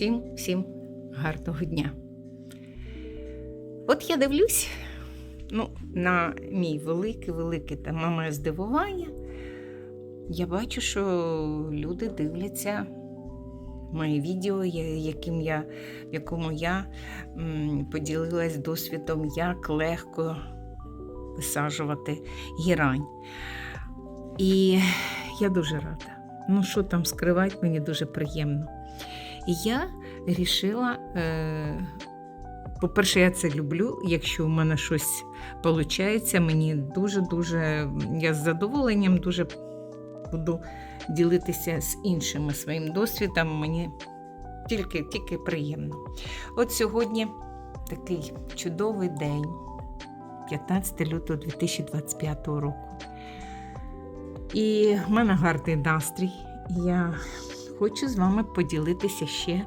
Всім, всім гарного дня. От я дивлюсь ну, на мій великий-великий та мама здивування. Я бачу, що люди дивляться мої відео, яким я, в якому я поділилась досвідом, як легко висаджувати гірань. І я дуже рада. Ну, що там скривати, мені дуже приємно. І я вирішила, е, по-перше, я це люблю. Якщо у мене щось виходить, мені дуже-дуже, я з задоволенням дуже буду ділитися з іншими своїм досвідом. Мені тільки, тільки приємно. От сьогодні такий чудовий день, 15 лютого 2025 року. І в мене гарний настрій. Я хочу з вами поділитися ще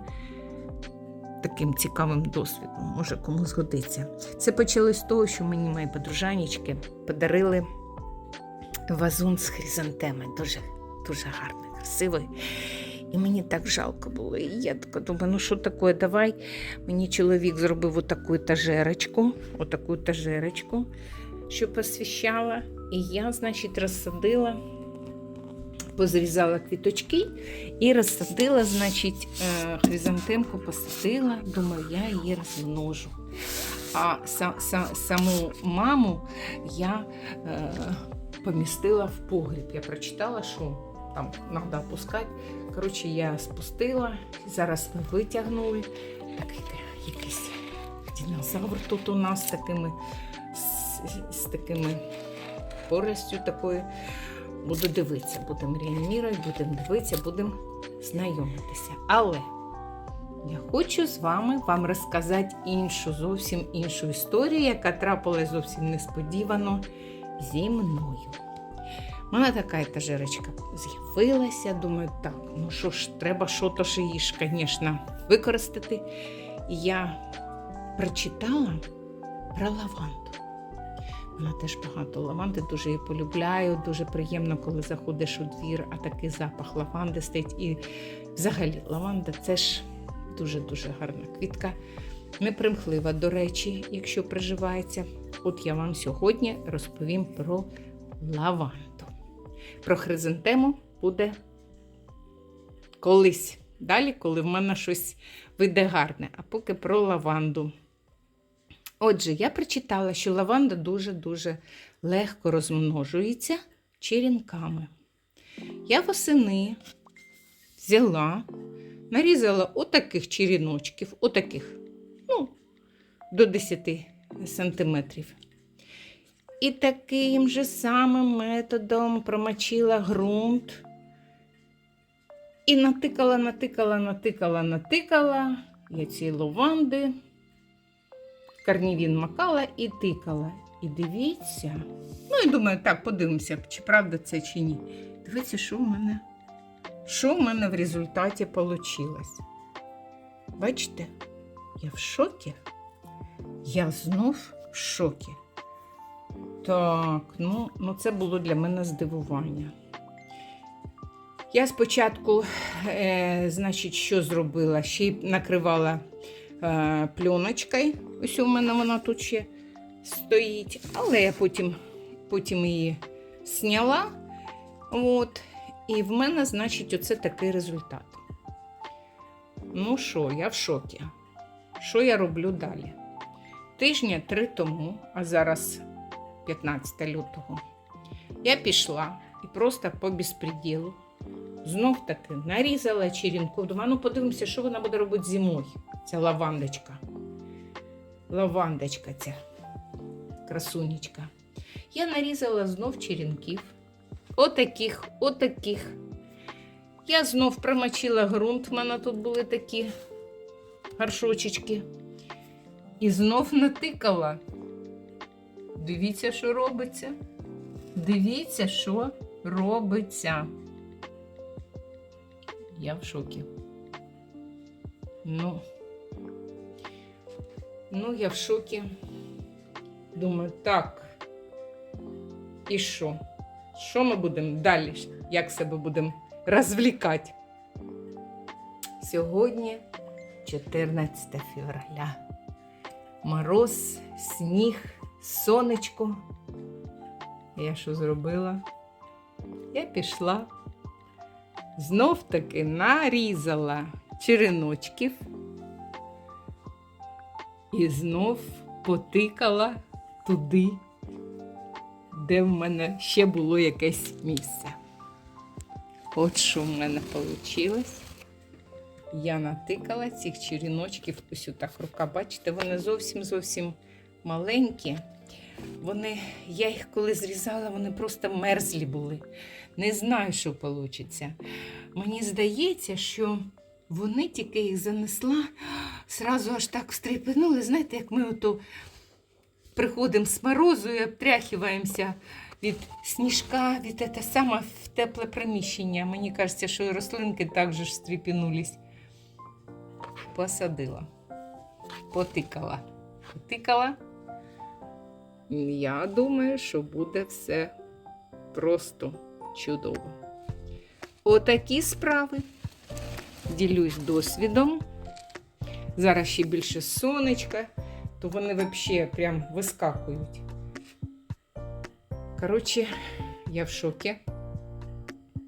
таким цікавим досвідом, може кому згодиться. Це почалось з того, що мені мої подружанічки подарили вазон з хризантеми. Дуже, дуже гарний, красивий. І мені так жалко було. І я така думаю, ну що таке, давай. Мені чоловік зробив отаку етажерочку, отаку етажерочку, що посвіщала. І я, значить, розсадила, позрізала квіточки і розсадила, значить, е, хризантемку посадила, думаю, я її розмножу. А са, са, саму маму я е, помістила в погріб. Я прочитала, що там треба опускати. Коротше, я спустила, зараз ми витягнули. Такий якийсь динозавр тут у нас такими, з, з такими поростю такою. Буду дивитися, будемо реанімувати, будемо дивитися, будемо знайомитися. Але я хочу з вами вам розказати іншу, зовсім іншу історію, яка трапилась зовсім несподівано зі мною. У мене така етажерочка з'явилася. Думаю, так, ну що ж, треба що-то ж її ж, звісно, використати. І я прочитала про лаванду. Вона теж багато лаванди, дуже її полюбляю. Дуже приємно, коли заходиш у двір, а такий запах лаванди стоїть. І взагалі лаванда це ж дуже-дуже гарна квітка. Непримхлива, до речі, якщо приживається. От я вам сьогодні розповім про лаванду. Про хризантему буде колись. Далі, коли в мене щось вийде гарне, а поки про лаванду. Отже, я прочитала, що лаванда дуже-дуже легко розмножується черенками. Я восени взяла, нарізала отаких черіночків, отаких, ну, до 10 сантиметрів. І таким же самим методом промочила ґрунт. І натикала, натикала, натикала, натикала я ці лаванди. Карнівін макала і тикала. І дивіться. Ну, і думаю, так, подивимося, чи правда це, чи ні. Дивіться, що в мене, що в мене в результаті вийшло. Бачите, я в шокі. Я знов в шокі. Так, ну, ну це було для мене здивування. Я спочатку, е, значить, що зробила? Ще й накривала е, пленочкою. Ось у мене вона тут ще стоїть. Але я потім, потім її зняла. От. І в мене, значить, оце такий результат. Ну що, я в шокі. Що я роблю далі? Тижня три тому, а зараз 15 лютого, я пішла і просто по безпреділу знов таки нарізала черінку. Ну подивимося, що вона буде робити зимою. Ця лавандочка. Лавандочка ця красунечка. Я нарізала знов черенків. Отаких, отаких. Я знов промочила ґрунт, в мене тут були такі горшочечки. І знов натикала. Дивіться, що робиться. Дивіться, що робиться. Я в шокі. Ну, ну, я в шокі. Думаю, так. І що? Що ми будемо далі? Як себе будемо розвлікати? Сьогодні 14 февраля. Мороз, сніг, сонечко. Я що зробила? Я пішла, знов таки нарізала череночків і знов потикала туди, де в мене ще було якесь місце. От що в мене вийшло. Я натикала цих черіночків, ось отак рука, бачите, вони зовсім зовсім маленькі. Вони, я їх коли зрізала, вони просто мерзлі були. Не знаю, що вийде. Мені здається, що вони тільки їх занесла, зразу аж так встрепенули. Знаєте, як ми ото приходимо з морозу і обтряхиваємося від сніжка, від те саме в тепле приміщення. Мені кажеться, що і рослинки також ж стрепенулись. Посадила, потикала, потикала. Я думаю, що буде все просто чудово. Отакі справи. Ділюсь досвідом. Зараз ще більше сонечка, то вони взагалі прям вискакують. Коротше, я в шокі.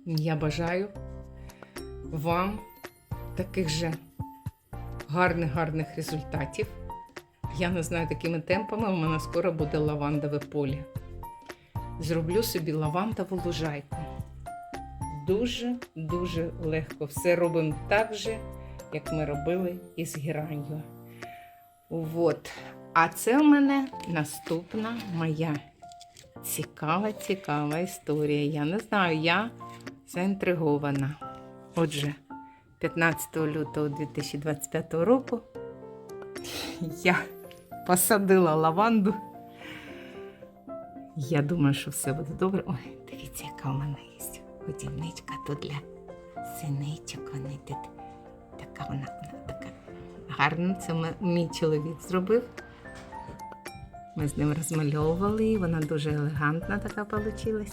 Я бажаю вам таких же гарних-гарних результатів. Я не знаю, такими темпами у мене скоро буде лавандове поле. Зроблю собі лавандову лужайку. Дуже-дуже легко. Все робимо так же, як ми робили із геранью. Вот. А це у мене наступна моя цікава, цікава історія. Я не знаю, я заінтригована. Отже, 15 лютого 2025 року я посадила лаванду. Я думаю, що все буде добре. Ой, дивіться, яка у мене є годівничка тут для синичок. Вони тут така вона, вона така гарна. Це мій чоловік зробив. Ми з ним розмальовували, вона дуже елегантна така вийшла.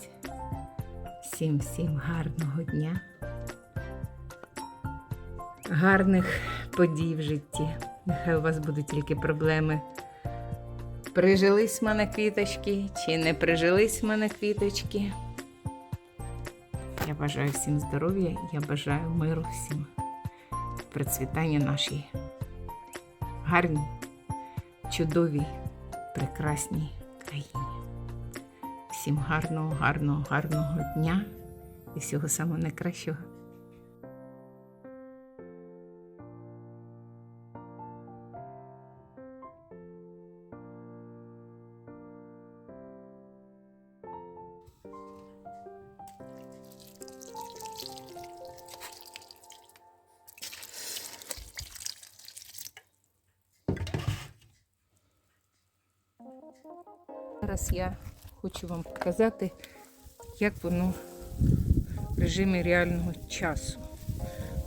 Всім всім гарного дня. Гарних подій в житті. Нехай у вас будуть тільки проблеми. Прижились в мене квіточки чи не прижились в мене квіточки. Я бажаю всім здоров'я, я бажаю миру всім, процвітання нашій гарній, чудовій, прекрасній країні. Всім гарного, гарного, гарного дня і всього самого найкращого. Показати, як воно в режимі реального часу.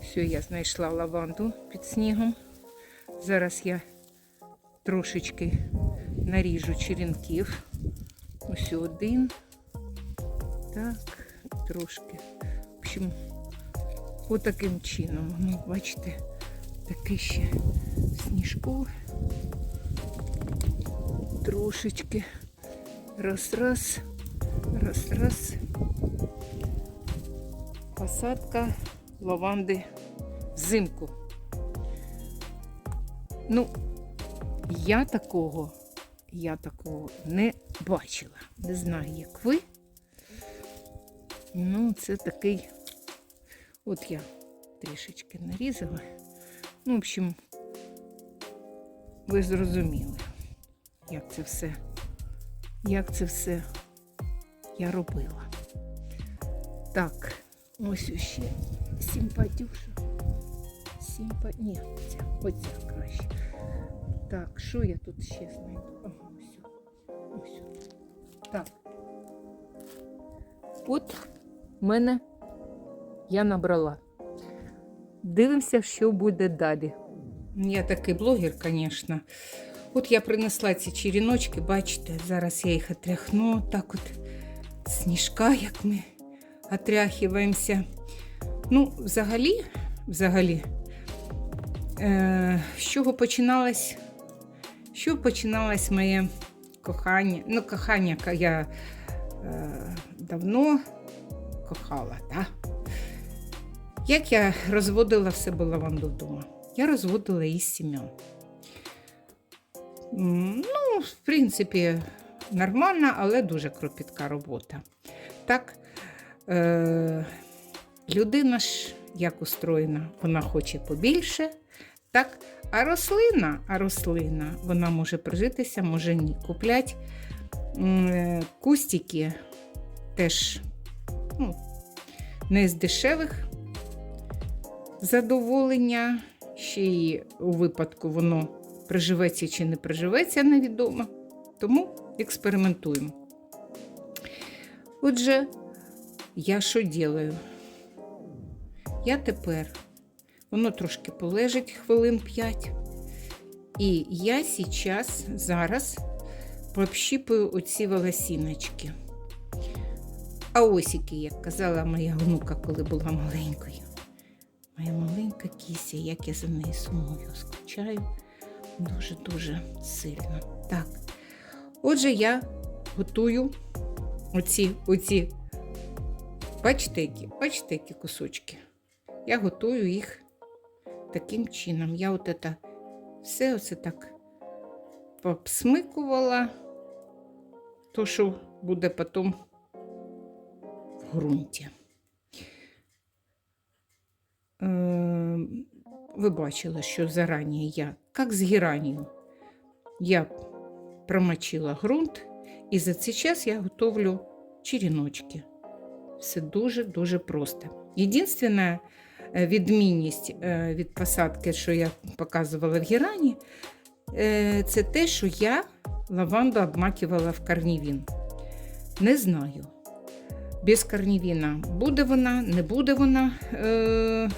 Все, я знайшла лаванду під снігом. Зараз я трошечки наріжу черенків. Ось один. Так, трошки. В общем, отаким чином. Ну, бачите, таке ще сніжку. Трошечки. Раз, раз, раз. Посадка лаванди взимку. Ну, я такого, я такого не бачила. Не знаю, як ви. Ну, це такий. От я трішечки нарізала. Ну, в общем, ви зрозуміли, як це все як це все я робила. Так, ось ще симпатюша. Симпа... Ні, ця, оця краще. Так, що я тут ще знайду? Ага, ось. Ось. Так. От мене я набрала. Дивимося, що буде далі. Я такий блогер, звісно. От я принесла ці черіночки, бачите, зараз я їх отряхну. Так от сніжка, як ми отряхиваємося. Ну, взагалі, взагалі, Е, з чого починалось? Чого починалось моє кохання? Ну, кохання, я е, давно кохала, так? Як я розводила в себе лаванду вдома? Я розводила її з сім'ян. М, Ну, в принципі, нормальна, але дуже кропітка робота. Так, е, людина ж як устроєна, вона хоче побільше. Так, а рослина, а рослина, вона може прижитися, може ні. Куплять е, кустики теж ну, не з дешевих задоволення. Ще й у випадку воно приживеться чи не приживеться, невідомо. Тому експериментуємо. Отже, я що ділаю? Я тепер, воно трошки полежить хвилин 5. І я зараз, зараз общіпую оці волосіночки. А осіки, як казала моя внука, коли була маленькою. Моя маленька кіся, як я за нею сумую, скучаю дуже-дуже сильно. Так. Отже, я готую оці, оці, бачите, які, бачите, які кусочки. Я готую їх таким чином. Я от это все оце так попсмикувала, то, що буде потім в ґрунті. Е, Ви бачили, що зарані я, як з геранію, я промочила ґрунт, і за цей час я готовлю черіночки. Все дуже-дуже просто. Єдине е, відмінність е, від посадки, що я показувала в герані, е, це те, що я лаванду обмакувала в карнівін. Не знаю. Без карнівіна буде вона, не буде вона е,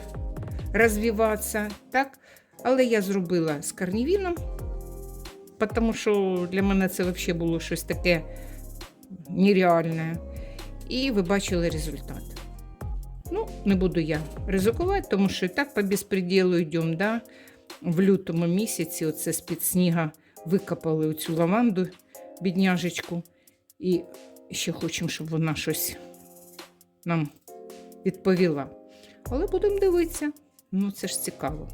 розвиватися. так? Але я зробила з карнівіном, тому що для мене це взагалі було щось таке нереальне. І ви бачили результат. Ну, не буду я ризикувати, тому що і так по безпреділу йдемо. Да? В лютому місяці оце з-під сніга викопали оцю лаванду, бідняжечку. І ще хочемо, щоб вона щось нам відповіла. Але будемо дивитися. Ну, це ж цікаво.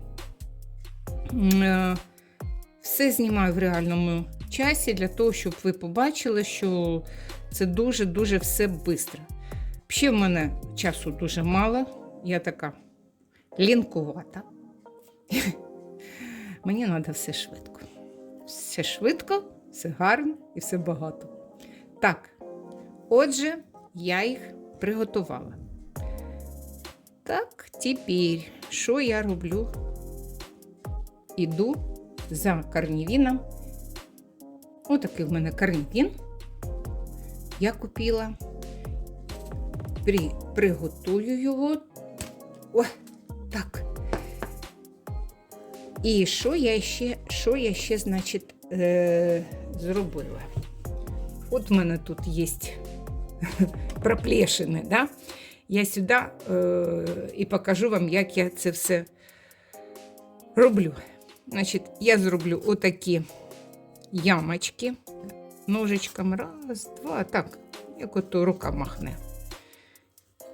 Все знімаю в реальному часі для того, щоб ви побачили, що це дуже-дуже все швидко. Ще в мене часу дуже мало. Я така лінкувата. Мені треба все швидко. Все швидко, все гарно і все багато. Так, отже, я їх приготувала. Так, тепер, що я роблю? Іду за карнівіном. Отакий в мене карнівін. Я купила. При, приготую його. О, так. І що я ще, що я ще, значить, е, зробила? От в мене тут є проплешини, да? Я сюди е, і покажу вам, як я це все роблю. Значить, я зроблю отакі ямочки ножичком. Раз, два, так, як ото рука махне.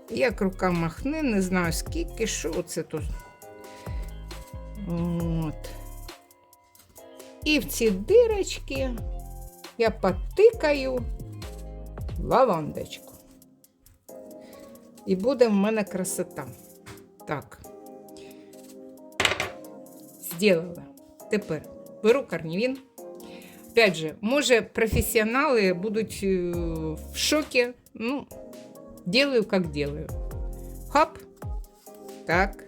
Як рука махне, не знаю скільки, що це тут. От. І в ці дирочки я потикаю лавандочку. І буде в мене красота. Так. Сделала. Тепер беру карнівін. Опять же, може, професіонали будуть е, в шокі. Ну, делаю, как делаю. Хоп. Так.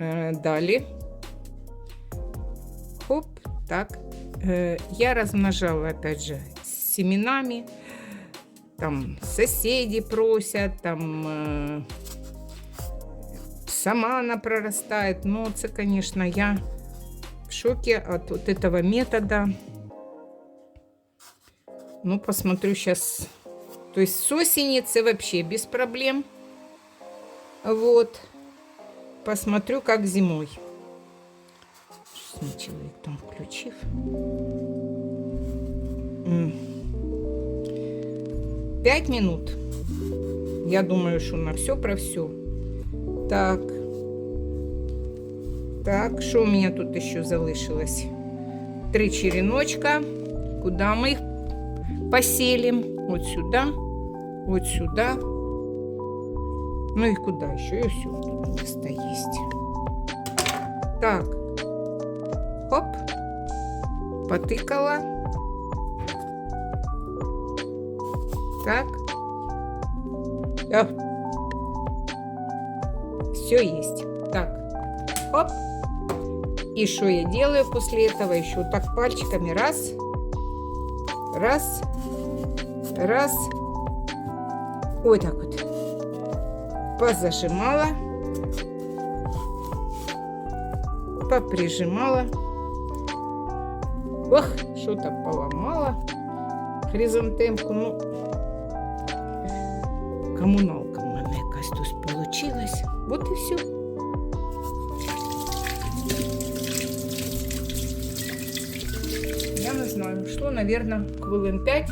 Е, Далі. Хоп, так. Е, Я размножала, опять же, с семенами. Там соседи просят, там э, сама она прорастает. Но это, конечно, я в шоке от вот этого метода. Ну, посмотрю сейчас. То есть с осени это вообще без проблем. Вот. посмотрю, как зимой. Мій чоловік там включив. Пять минут. Я думаю, что на все про все. Так. Так, что у меня тут еще залишилось? Три череночка. Куда мы их поселим? Вот сюда, вот сюда. Ну и куда еще и все тут место есть. Так. Хоп. Потыкала. Так. Ох. Все есть. Так. Хоп. И что я делаю после этого? Еще так пальчиками. Раз. Раз. Раз. Ой, так вот. Позажимала. Поприжимала. Ох, что-то поломала. Хризантемку. Ну, якась тут Вот і все. Я не знаю, йшло, напевно, хвилин 5.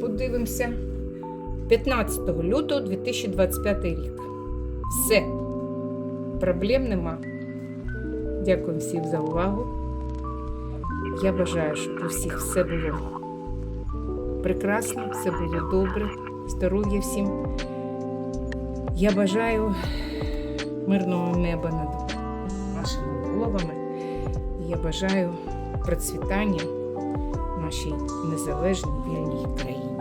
Подивимося. 15 лютого 2025 рік. Все. Проблем нема. Дякую всім за увагу. Я бажаю, щоб у всіх все було прекрасно, все було добре, здоров'я всім. Я бажаю мирного неба над нашими головами. Я бажаю процвітання нашій незалежній вільній країні.